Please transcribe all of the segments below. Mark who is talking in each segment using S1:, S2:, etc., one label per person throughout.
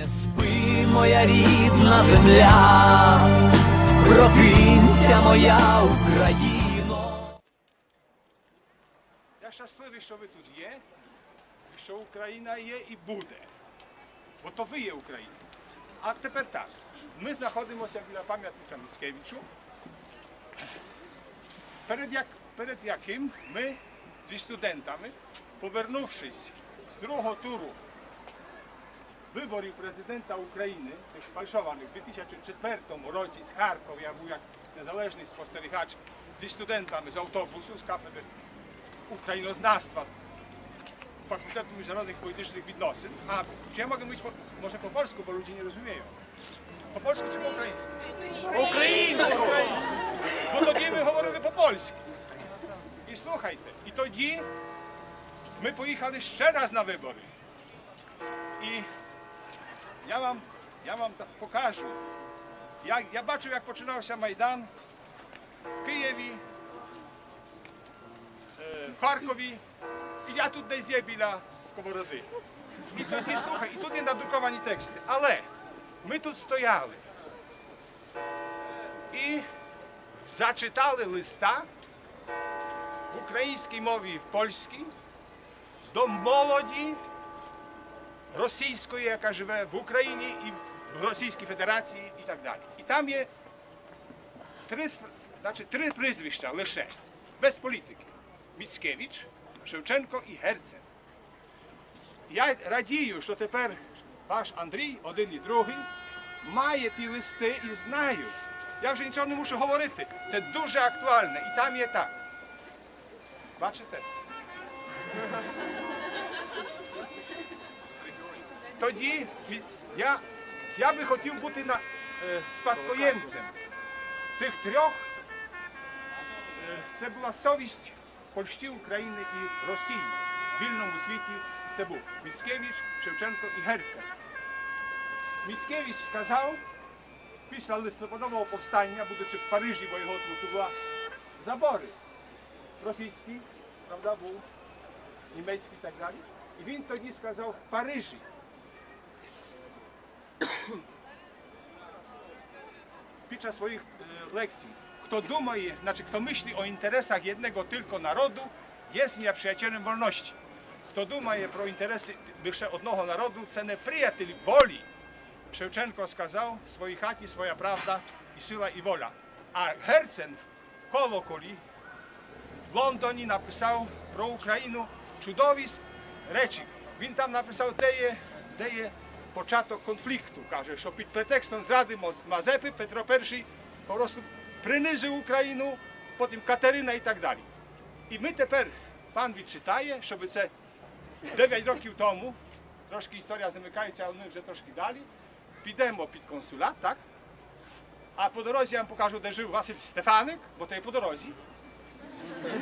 S1: Не спи, моя рідна земля, прокинься, моя Україно.
S2: Я щасливий, що ви тут є, що Україна є і буде. Бо то ви є Україна. А тепер так. Ми знаходимося біля пам'ятника Міцкевичу, перед, як, перед яким ми зі студентами, повернувшись з другого туру виборів президента України, тих сфальшованих у 2004 році з Харкова, я був як незалежний спостерігач зі студентами з автобусу, з кафедри українознавства Fakultetu Międzynarodowych Politycznych Відносин. A czy ja mogę mówić po, może po polsku, bo ludzie nie rozumieją? Po polsku czy po ukraińsku? Po українську! українську. Бо тоді ми говорили по польськи. І слухайте, і тоді ми поїхали ще раз на вибори. І я вам, я вам так покажу. Я, я бачив, як починався Майдан в Києві, е, в Харкові. І я тут десь є біля сковороди. І тут, і слухай, і тут є надруковані тексти. Але ми тут стояли і зачитали листа в українській мові і в польській до молоді російської, яка живе в Україні і в Російській Федерації і так далі. І там є три, значить, три прізвища лише, без політики. Міцкевич, Шевченко і Герцен. Я радію, що тепер ваш Андрій, один і другий, має ті листи і знаю. Я вже нічого не мушу говорити. Це дуже актуальне. І там є так. Бачите? Тоді я, я би хотів бути на, е, спадкоємцем тих трьох. Е, Це була совість Польщі, України і Росії. В вільному світі це був Міцкевич, Шевченко і Герцен. Міцкевич сказав після листопадового повстання, будучи в Парижі, бо його була забори російські, правда, був німецький і так далі. І він тоді сказав в Парижі. Pід час своich e, lekcji. Kto думає, znaczy kto myśli o interesach jednego tylko narodu, jest nieprzyjacielem wolności. Хто думає про інтереси лише одного народу, це не приятель волі. Шевченко сказав, в своїй хаті своя правда і сила і воля. А Герцен в колоколі в Лондоні написав про Україну чудові с- речі. Він там написав, де є, де є початок конфлікту. Каже, що під претекстом зради Моз- Мазепи Петро І по prostu принизив Україну, потім Катерина і так далі. І ми тепер, пан відчитає, щоб це 9 років тому, трошки історія замикається, але ми вже трошки далі, підемо під консулат, так? А по дорозі я вам покажу, де жив Василь Стефаник, бо то є по дорозі.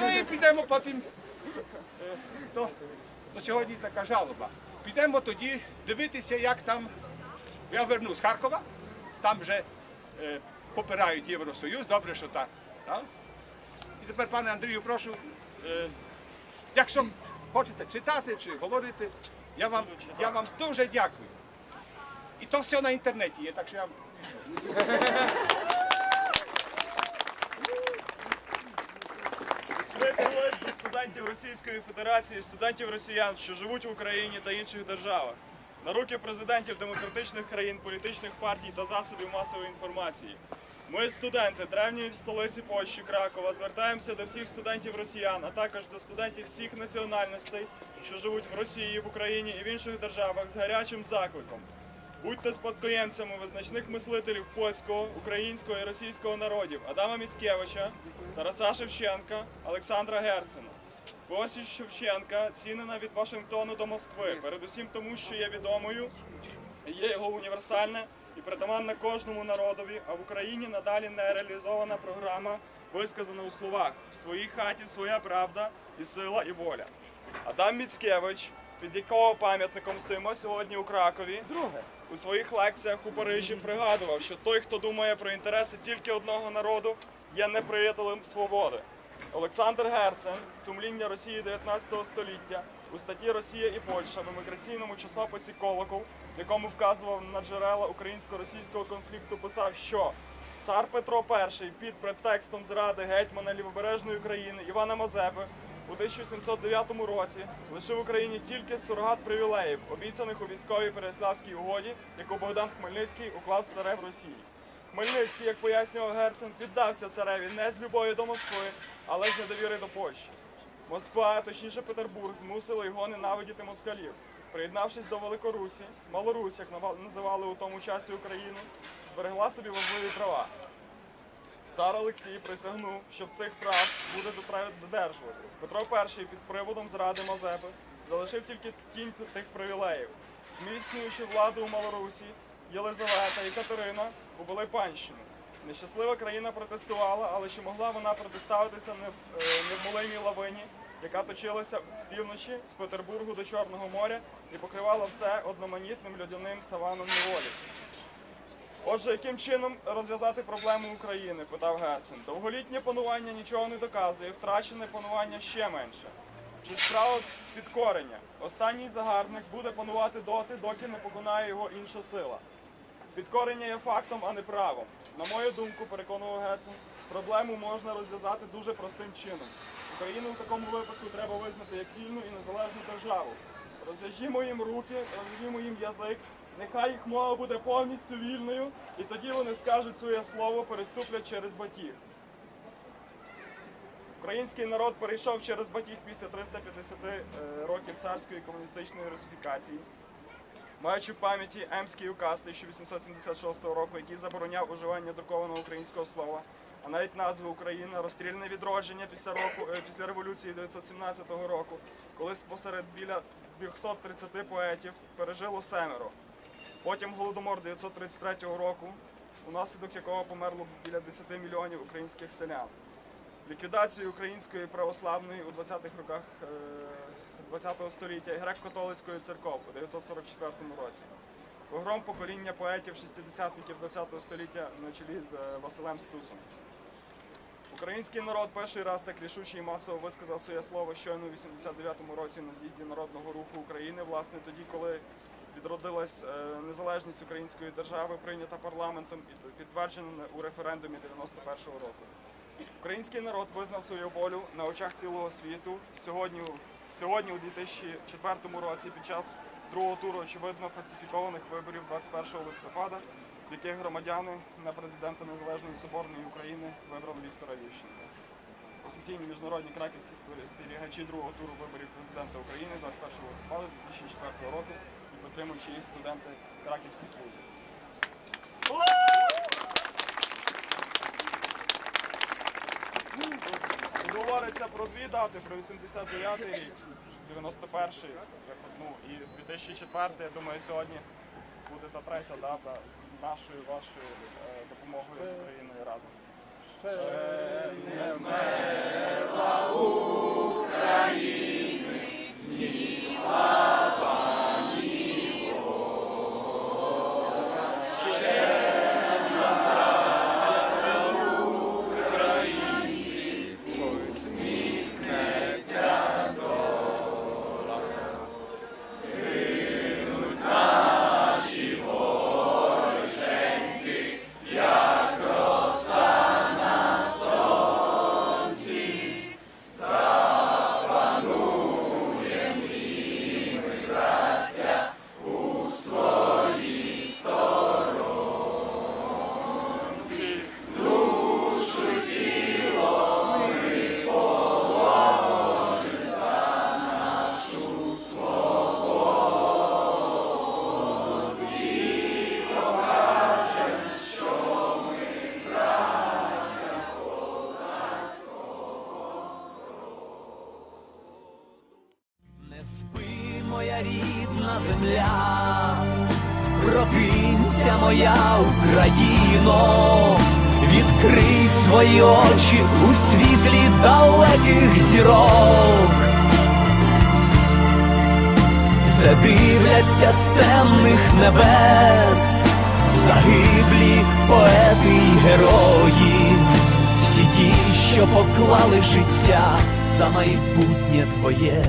S2: Ну і підемо потім. е, То, то сьогодні така жалоба. Підемо тоді дивитися, як там. Я верну з Харкова, там вже е, попирають Євросоюз, добре, що так. так? І тепер, пане Андрію, прошу, е, якщо хочете читати чи говорити, я вам, я вам дуже дякую. І то все на інтернеті є, так що я вам
S3: Ми говоримо про студентів Російської Федерації, студентів росіян, що живуть в Україні та інших державах. На руки президентів демократичних країн, політичних партій та засобів масової інформації. Ми, студенти древньої столиці Польщі, Кракова, звертаємося до всіх студентів росіян, а також до студентів всіх національностей, що живуть в Росії, в Україні і в інших державах з гарячим закликом. Будьте спадкоємцями визначних мислителів польського, українського і російського народів Адама Міцкевича, Тараса Шевченка, Олександра Герцена. Творчість Шевченка цінена від Вашингтону до Москви, передусім тому, що є відомою, є його універсальне і притаманне кожному народові, а в Україні надалі не реалізована програма, висказана у словах в своїй хаті своя правда і сила і воля. Адам Міцкевич, під якого пам'ятником стоїмо сьогодні у Кракові, друге у своїх лекціях у Парижі пригадував, що той, хто думає про інтереси тільки одного народу, є неприятелем свободи. Олександр Герцен, сумління Росії 19 століття, у статті Росія і Польща в еміграційному часописі Колокол в якому вказував на джерела українсько-російського конфлікту, писав, що цар Петро І під претекстом зради гетьмана лівобережної України Івана Мазепи у 1709 році лишив Україні тільки сурогат привілеїв, обіцяних у військовій Переяславській угоді, яку Богдан Хмельницький уклав з царем Росії. Хмельницький, як пояснював Герцен, піддався цареві не з любові до Москви, але з недовіри до Польщі. Москва, точніше Петербург, змусила його ненавидіти москалів. Приєднавшись до Великорусі, Малорусь, як називали у тому часі Україну, зберегла собі важливі права. Цар Олексій присягнув, що в цих прав буде додержуватись. Петро І під приводом зради Мазепи залишив тільки тінь тих привілеїв. Зміцнюючи владу у Малорусі, Єлизавета і Катерина увели панщину. Нещаслива країна протестувала, але чи могла вона протиставитися е, невмолимій лавині, яка точилася з півночі, з Петербургу до Чорного моря і покривала все одноманітним льодяним саваном неволі. Отже, яким чином розв'язати проблему України? питав Герцен. Довголітнє панування нічого не доказує, втрачене панування ще менше. Чи справа підкорення? Останній загарбник буде панувати доти, доки не поконає його інша сила. Підкорення є фактом, а не правом. На мою думку, переконував Герцен, проблему можна розв'язати дуже простим чином. Україну в такому випадку треба визнати як вільну і незалежну державу. Розв'яжімо їм руки, розв'яжімо їм язик, нехай їх мова буде повністю вільною, і тоді вони скажуть своє слово, переступлять через батіг. Український народ перейшов через батіг після 350 е, років царської комуністичної русифікації. Маючи в пам'яті Емський указ 1876 року, який забороняв уживання друкованого українського слова, а навіть назви Україна, розстрільне відродження після року е, після революції 1917 року, коли посеред біля 230 поетів пережило семеро. Потім голодомор 1933 року, унаслідок якого померло біля 10 мільйонів українських селян. Ліквідацію української православної у 20-х роках е, 20-го століття і греко-католицької церков у 944 році. Погром покоління поетів шістдесятників 20-го століття на чолі з е, Василем Стусом. Український народ перший раз так рішуче і масово висказав своє слово щойно у 89-му році на з'їзді Народного руху України, власне тоді, коли відродилась е, незалежність української держави, прийнята парламентом і підтверджена у референдумі 91-го року. Український народ визнав свою волю на очах цілого світу. Сьогодні, сьогодні у 2004 році, під час другого туру, очевидно, фальсифікованих виборів 21 листопада, в яких громадяни на президента Незалежної Соборної України вибрали Віктора Ющенка. Офіційні міжнародні краківські спостерігачі другого туру виборів президента України 21 листопада 2004 року і підтримуючи їх студенти краківських вузів. Тут говориться про дві дати, про 89 рік, 91-й, ну, і 2004, я думаю, сьогодні буде та третя дата з нашою вашою е, допомогою з Україною разом.
S1: Не моя рідна земля, прокинься, моя Україно, відкрий свої очі у світлі далеких зірок. Все дивляться з темних небес, загиблі поети й герої, всі ті, що поклали життя за майбутнє твоє.